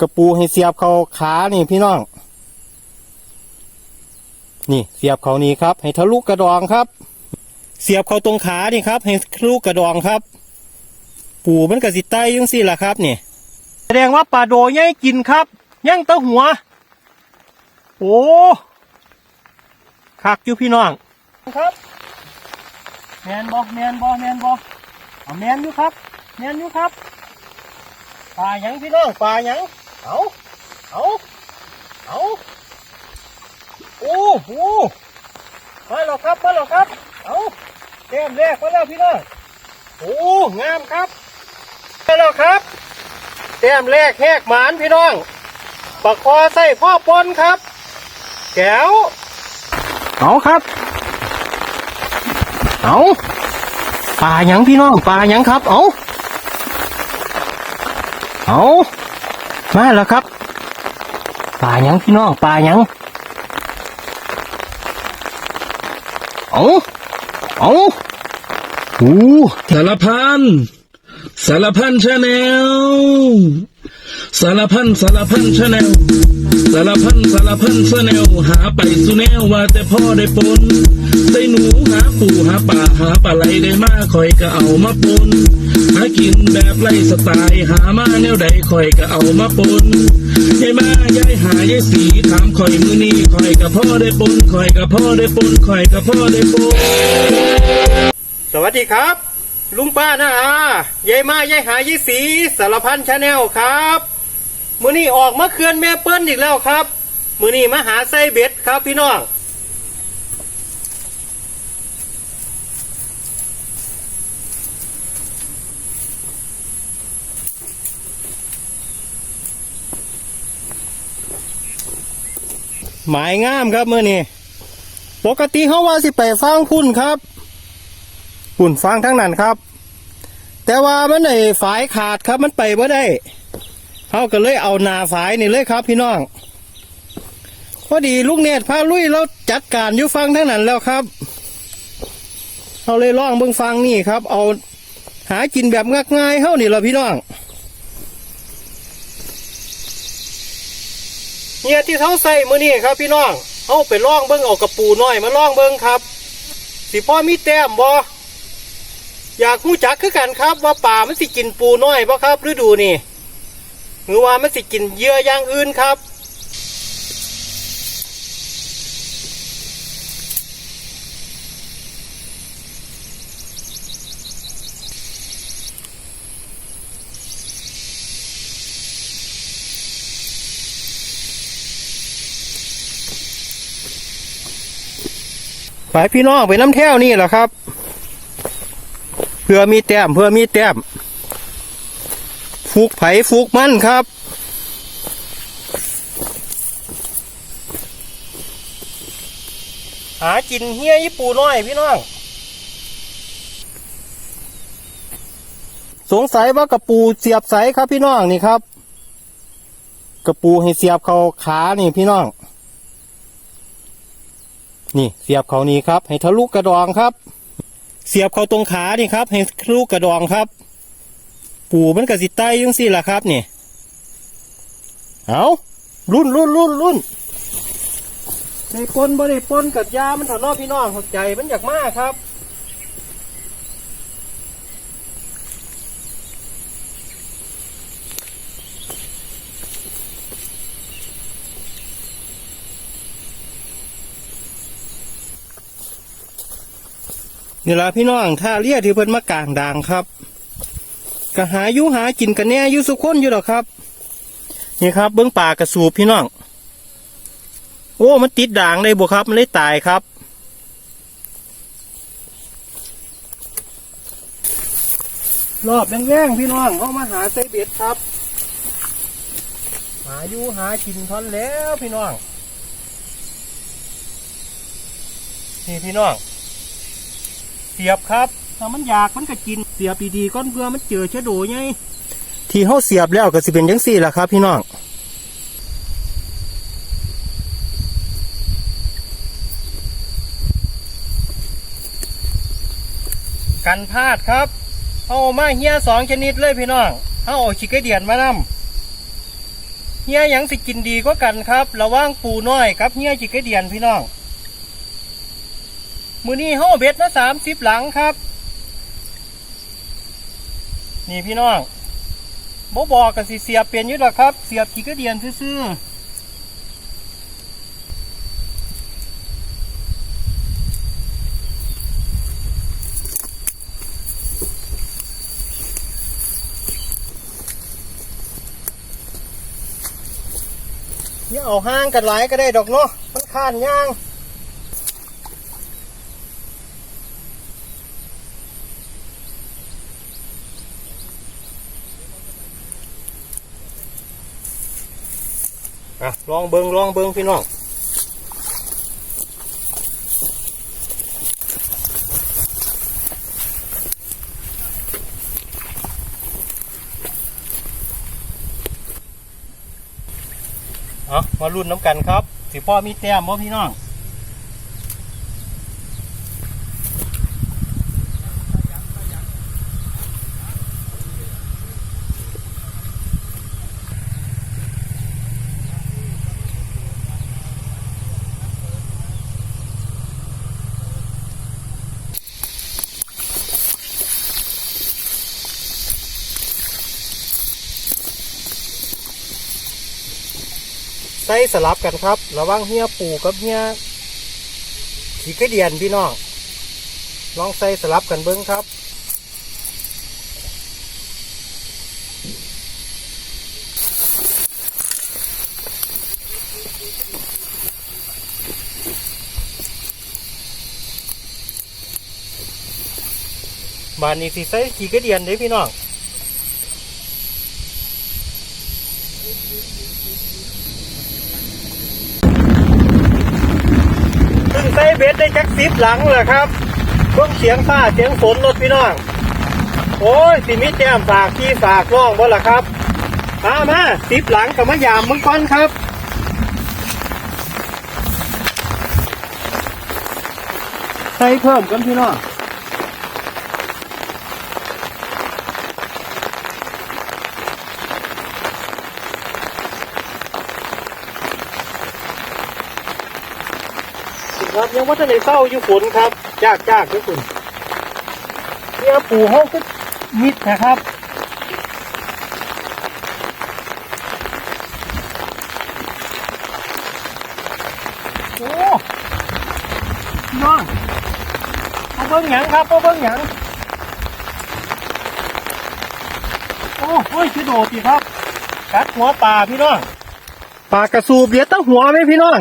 กระปูให้เสียบเขาขานี่พี่น้อง นี่เสียบเขานี่ครับ ให้ทะลุกระดองครับ เสียบเขาตรงขานี่ครับ ให้ทะลุกระดองครับ ปูมันกระสิไตยังสิล่ะครับนี่ แสดงว่าปลาโดย่ายกินครับย่างเต้าหัว โอ้คักอยู่พี่น้องครับแมนบอแมนบอแมนบอเอาแมนอยู่ครับแมนอยู่ครับปลาหยังพี่น้องปลาหยัง เอาเอาเอาโอ้โหมาแล้วครับมาแล้วครับ เอาแก้มแรกมาแล้วพี่น้องโอ้งามครับมาแล้วครับแต้มแรกแหกหมานพี่น้องปากคอใส่พ่อปนครับแก้วเอาครับเอาปลาหยังพี่น้องปลาหยังครับ เอาเอา มาแล้วครับปลาหยังพี่น้องปลาหยังเอาเอาโอ้สารพันสารพันชาแนลสารพันสารพันชาแนล สารพันสารพันชาแนลหาไปสุแนวว่าแต่พ่อได้ปนได้หนูหาปูหาป่าหาปลาไหลได้มาคอยก็เอามาปนหากินแบบไล่สไตล์หามาแนวใดคอยก็เอามาปนยายมายายหายายสีถามคอยมือนี้คอยกับพ่อได้ปนคอยกับพ่อได้ปนคอยกับพ่อได้ปนสวัสดีครับ ลุงป้านะอายายมายายหายายสีสารพันชาแนลครับ มือนี้ออกมาเคือนแม่เปิ้ลอีกแล้วครับ มือนี้มาหาไส้เบ็ดครับพี่น้องหมายงามครับมือนี้ปกติเขาว่าสิไปฟังคุณครับคุณฟังทั้งนั้นครับ แต่ว่ามันไอ้ฝายขาดครับมันไปไม่ได้ เขาก็เลยเอานาฝายนี่เลยครับ พี่น้องพอดีลูกเนตรพาลุยเราจัดการยู่ฟังทั้งนั้นแล้วครับเขาเลยล่องเบิ่งฟังนี่ครับ เอาหากินแบบงักง่ายเท่านี่ละพี่น้องเนี่ยที่เขาใส่มือนี่ครับ พี่น้องเขาไปล่องเบิ่งเอากระปูน้อยมาล่องเบิ่งครับ สิพ่อมีแต้มบ่อยากรู้จักคือกันครับ ว่าป่ามันสิกินปูน้อยบ่ครับฤดูนี่ หรือว่ามันสิกินเยื่ออย่างอื่นครับ ไปพี่น้องไปน้ำแท่วนี่แหละครับ เพื่อมีแต้มเพื่อมีแต้ม ฟูกไผ่ฟูกมันครับหากินเฮียญี่ปูน้อยพี่น้อง สงสัยว่ากระปูเสียบใสครับพี่น้องนี่ครับ กระปูให้เสียบเขาขานี่พี่น้อง นี่เสียบเขานี้ครับ ให้ทะลุกระดองครับ เสียบเขาตรงขานี่ครับ ให้ทะลุกระดองครับ ปูมันกระสิไตยังสิล่ะครับนี่เอารุ่นรุ่นรุ่นรุ่นในปนบ่ได้ปนกับยามันถอนอพี่น้องเข้าใจมันอยากมากครับนี่ละพี่น้องท่าเรียที่เพิ่นมากลางด่างครับ ก็หาอยู่หากินกันแน่อยู่สุกคนอยู่หรอกครับ นี่ครับ เบิ้องป่ากระสูบพี่น้อง โอ้มันติดด่างเลยบุครับ มันเลยตายครับ รอบแย่งๆพี่น้องเข้ามาหาไส้เบ็ดครับ หาอยู่หากินทอนแล้วพี่น้อง นี่พี่น้องเสียบครับ ถ้ามันอยากมันก็กินเสียบดีๆก้อนเพื่อมันเจอชะโดไงที่เขาเสียบแล้วก็สิเป็นยังสี่ละครับ พี่น้องกันพลาดครับเอามาเฮียสองชนิดเลยพี่น้องเอาเอาชิกเกเดียนมานำเฮียหยังสิกินดีก็กันครับ ระหว่างปูน้อยกับเฮียจิกระเดียนพี่น้องมือนี้ห่อเบ็ดมาสามสิบหลังครับ นี่พี่น้องบบอกกันสิเสียบเปลี่ยนยู่หรอครับ เสียบจิกระเดียนซื่อๆอย่าเอาห้างกันหลายก็ได้ดอกเนาะมันข้านย่าง ลองเบิงลองเบิงพี่น้องเอามารุ่นน้ำกันครับสิพ่อมีแต้มบ่พี่น้อง ส่สลับกันครับ ระว่างเฮียปูกับเฮียขี่กระเดียนพี่น้องลองใส่สลับกันเบิ้งครับบานนี้สิใส่ขี่กระเดียนเด้พี่น้อง ซึ่งใส่ เบ็ดได้จักสิบหลังเลยครับเครื่องเสียงฟ้าเสียงฝนรถพี่น้อง โอ้ยสิมิแจมฝากที่ฝากร่องบ่ล่ะครับมามาสิบหลังกับมะยามมึงก่อนครับใส่เพิ่มกันพี่น้อง ว่าจะในเศร้าอยู่ฝนครับยากยากทุกคนเนี่ยปูห้องก็มิดนะครับโอ้พี่น้องเอาเบิ้งหยังครับเอาเบิ้งหยังโอ้โอ้ยคือโดดสิครับกัดหัวปลาพี่น้องปลากระสูบเบียดตั้งหัวไหมพี่น้อง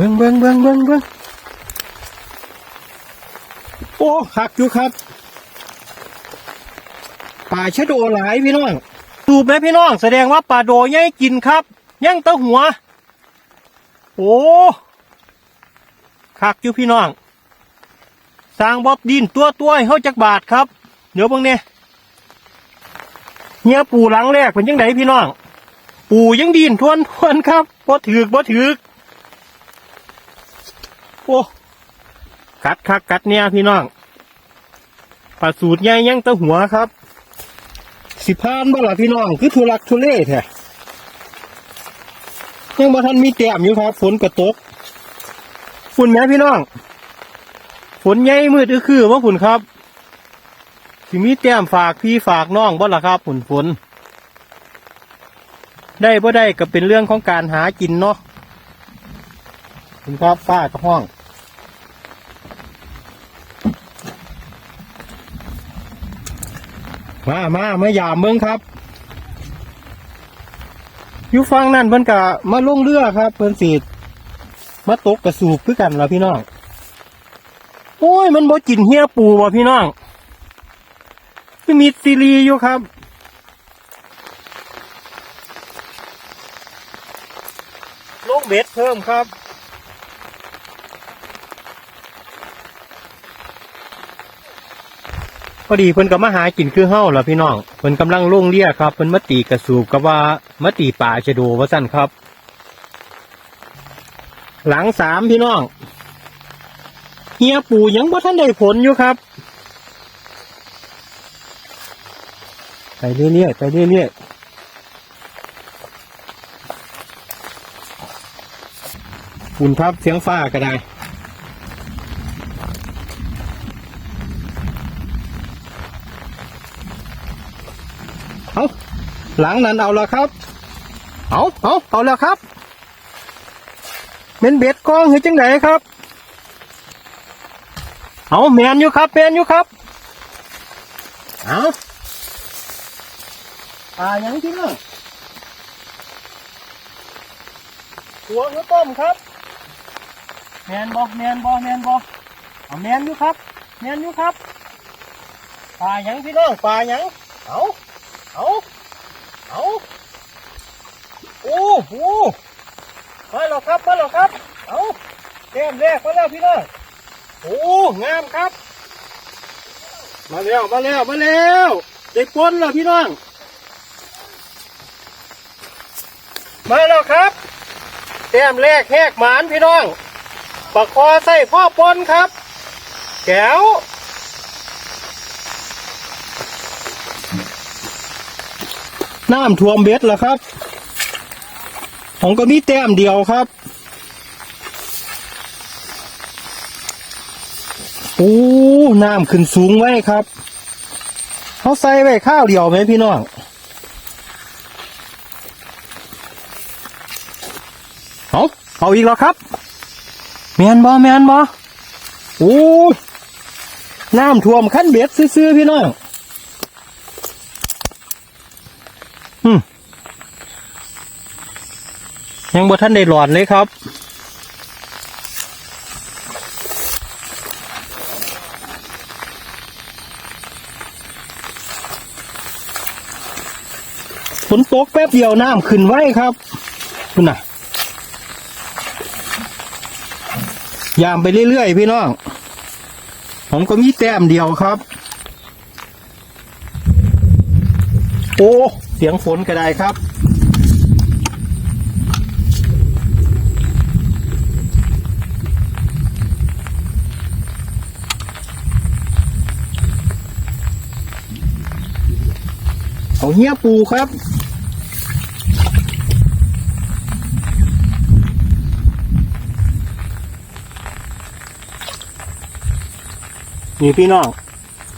บิ้งเบิ้งเบิ้งเบิ้งเบิ้งโอ้หักอยู่ครับ ป่าชะโดหลายพี่น้องดูไหมพี่น้อง แสดงว่าป่าโดใหญ่กินครับย่างเต้าหัว โอ้คักอยู่พี่น้อง สร้างบอบดินตัวตัวให้เขาจักบาทครับ เดี๋ยวเบิ่งเนี่ยเฮียปูหลังแรกเป็นยังไงพี่น้อง ปูยังดินทวนทวนครับบ่ถือกบ่ถือก อ้กัดคักกัดเนี่ยพี่น้องปลาสูตรใหญ่ยังตะหัวครับ สิพานบ่ล่ะพี่น้อง คือทุลักทุเลแท้ยังบ่ทันมีแต้มอยู่ครับฝนกระตกฝุ่นแหมพี่น้องฝนใหญ่มืดอื้อคือว่าฝุ่นครับสิมีแต้มฝากพี่ฝากน้องบ่ล่ะครับฝุ่นฝนได้บ่ได้ก็เป็นเรื่องของการหากินเนาะคุณครับฝ้ากับห้อง มามามาหยามเมืองครับอยู่ฟังนั่นเพิ่นกะมาลงเรือครับ เพิ่นสีมาตกกระสูบคือกันล่ะพี่น้องโอ้ย มันบ่กินเฮียปูว่ะพี่น้องคือมีซีรีอยู่ครับ ลงเบ็ดเพิ่มครับ พอดีเพิ่นก็มาหากินคือเฮาล่ะพี่น้องเพิ่นกำลังล่วงเลี้ยครับเพิ่นมาตีกระสูบกับว่ามาตีป่าชะโดว่าสั้นครับ หลังสามพี่น้องเฮียปู่ยังว่าท่านได้ผลอยู่ครับ ไปเรื่อยๆไปเรื่อยๆอุ่นครับเสียงฟ้าก็ได้ เอาหลังนั้นเอาแล้วครับ เอาเอาเอาแล้วครับเป็นเบ็ดกองหรือจังไหนครับ เอาแมนอยู่ครับแมนอยู่ครับ เอาอ่ายังจริงอะหัวหรือต้มครับแมนบอแมนบอแมนบอเอาแมนอยู่ครับแมนอยู่ครับปลาหยังพี่น้องปลาหยัง เอาเอาโอ้โหมาแล้วครับมาแล้วครับ เอาแก้มแรกมาแล้วพี่น้องโอ้งามครับ มาแล้วมาแล้วมาแล้วได้ปนแล้วพี่น้องมาแล้วครับแต้มแรกแหกหมานพี่น้องปากคอใส่พ่อปนครับแก้ว น้ำท่วมเบ็ดแล้วครับของก็มีแต้มเดียวครับโอ้น้ำขึ้นสูงไว้ครับเขาใส่ไว้ข้าวเดียวไหมพี่น้องเอาเอาอีกแล้วครับแมนบอแมนบอโอ้น้ำท่วมขั้นเบ็ดซื้อๆพี่น้อง อืม ยังบ่ท่านได้หลอดเลยครับ ฝนตกแป๊บเดียวน้ำขึ้นไว้ครับคุณน่ะ ยามไปเรื่อยๆพี่น้อง ผมก็มีแต้มเดียวครับ โอ้ เสียงฝนก็ได้ครับ เอาเฮียปูครับ นี่พี่น้อง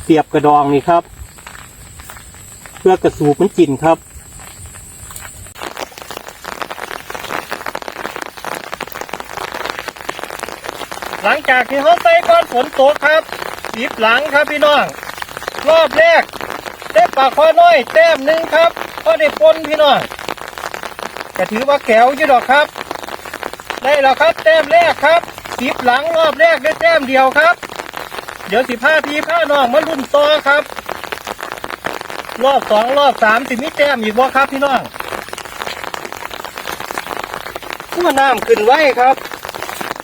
เสียบกระดองนี่ครับ เพื่อกระสูบมันกินครับหลังจากที่เขาใส่ก้อนฝนตกครับบีบหลังครับพี่น้อง รอบแรก ได้ปลาคอน้อยแต้มหนึ่งครับก็ได้ปนพี่น้องก็ถือว่าแกวอยู่ดอกครับ ได้แล้วครับแต้มแรกครับบีบหลังรอบแรกได้แต้มเดียวครับ เดี๋ยวสิพาพี่พาน้องมาลุ่นต่อครับ รอบสองรอบสามสิมีแต้มอีกบ่ครับพี่น้องขั้วน้ำขึ้นไว้ครับ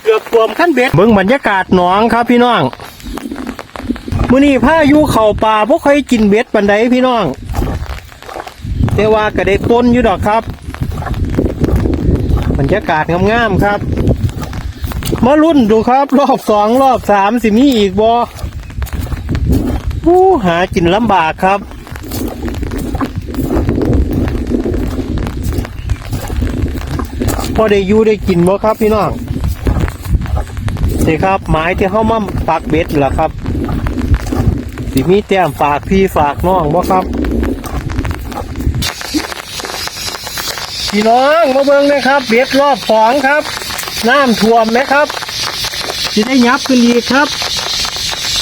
เกือบท่วมขั้นเบ็ดเบิ่งบรรยากาศหนองครับพี่น้อง มื้อนี้พายุเข่าป่าพวกเคยกินเบ็ดปันใดพี่น้อง แต่ว่าก็ได้ปนอยู่ดอกครับบรรยากาศงามๆครับ มารุ่นดูครับ รอบสองรอบสามสิมีอีกบอผู้หากินลำบากครับ พอได้อยู่ได้กินบ่ครับพี่น้องนี่ครับ หมายที่เข้ามาปักเบ็ดเหรอครับ สิมีแต้มฝากพี่ฝากน้องบ่ครับ พี่น้องมาเบิ่งนะครับเบ็ดรอบสองครับ น้ำท่วมไหมครับจะได้ยับขึ้นอีกครับ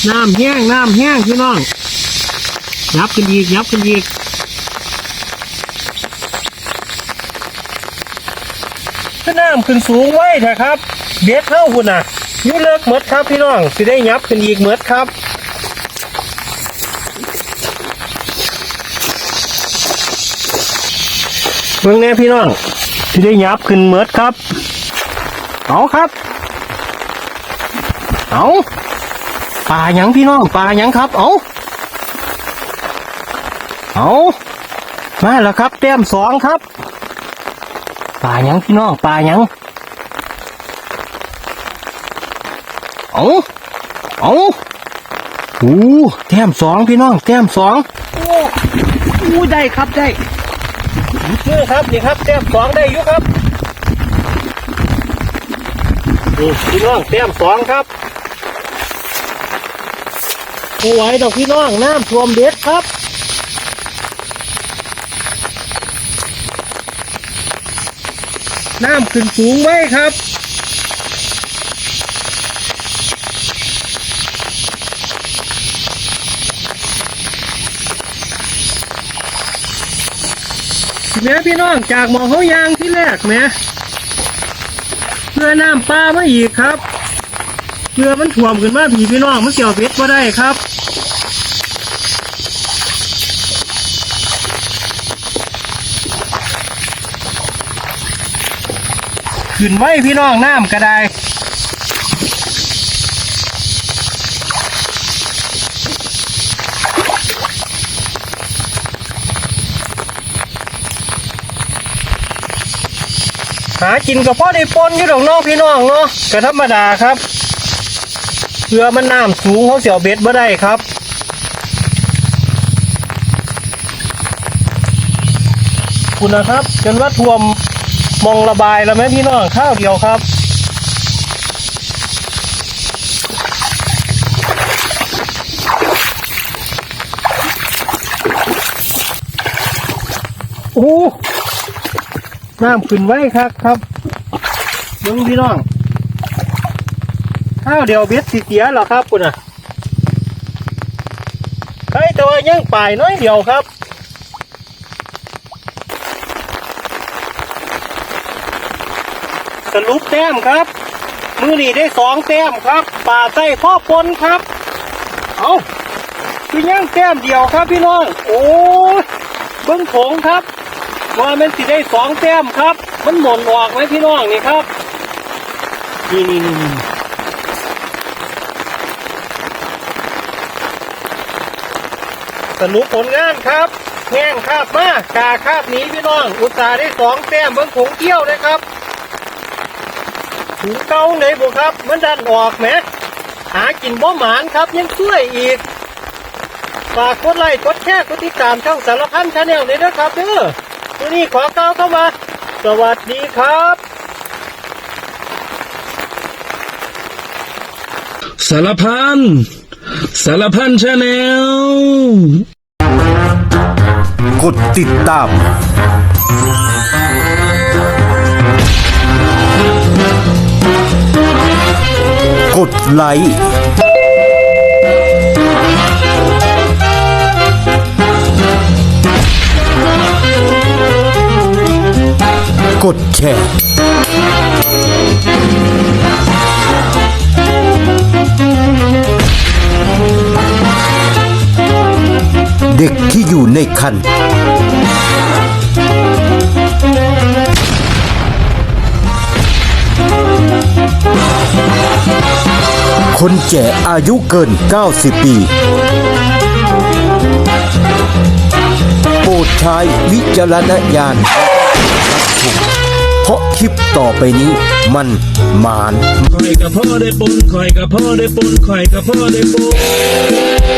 น้ำแห้งน้ำแห้งพี่น้อง ยับขึ้นอีกยับขึ้นอีกก็น้ำขึ้นสูงไว้เถอะครับ เบ็ดเท่าหุ่นน่ะยุ่เลิกหมดครับพี่น้องสิได้ยับขึ้นอีกหมดครับ เบิ่งแน่พี่น้องสิได้ยับขึ้นหมดครับ เอาครับ เอาปลาหยังพี่น้องปลาหยังครับ เอาเอามาแล้วครับแต้มสองครับปลาหยังพี่น้องปลาหยังเอาเอาโอ้แต้มสองพี่น้องแต้มสองอ้โอ้ได้ครับได้ นี่ครับนี่ครับแต้มสองได้อยู่ครับนี่พี่น้องแต้มสองครับโอ้ไหวดอกพี่น้องน้ำท่วมเด็ดครับน้ำขึ้นสูงไว้ครับ แม่พี่น้องจากหมองเขายางที่แรกแม่เพื่อน้ำปลามาอีกครับเพื่อมันถ่วมขึ้นมาผีพี่น้องมันเกี่ยวเบ็ดมาได้ครับขึ้นไว้พี่น้องน้ำก็ได้ หากินกับพ่อได้ปนอยู่ดอกน้องพี่น้องเนาะก็ธรรมดาครับเพื่อมันน้ำสูงเขาเสียวเบ็ดบ่ได้ครับคุณนะครับ จนว่าท่วมมองระบายแล้วไหมพี่น้องข้าวเดียวครับโอ้ น้ำขึ้นไว้ครับครับเบิ้งพี่น้องข้าวเดียวเบ็ดสีเสียเหรอครับคุณอะใครแต่ว่ายังป่ายน้อยเดียวครับสรุปแต้มครับ มือนี่ได้สองแต้มครับ ป่าใต้พ่อปนครับ เอาคือยังแต้มเดียวครับพี่น้อง โอ้ยเบิ้งโขงครับ ว่ามันสิได้สองแต้มครับ มันหม่นออกไหมพี่น้องนี่ครับ นี่นี่นี่นสรุปผลงานครับแห้งคาบมากกาคาบหนี้พี่น้อง อุตส่าห์ได้สองแต้มเบิ้งผงเกี้ยวเลยครับถุงเก่าไหนบุครับ มันดันออกไหมหากินบ่หมานครับยังช่วยอีกฝากกดไลค์กดแชร์กดติดตามช่องสารพันชาแนลเลยนะครับเด้อ วันนี้ขอกล่าวเข้ามาสวัสดีครับสารพันสารพันชาแนลกดติดตาม กดไลค์ กดแชร์เด็กที่อยู่ในคันคนแก่อายุเกิน 90 ปี โปรดใช้วิจารณญาณ เพราะคลิปต่อไปนี้มันมานคอยกับพ่อได้ปนคอยกับพ่อได้ปนคอยกับพ่อได้ปน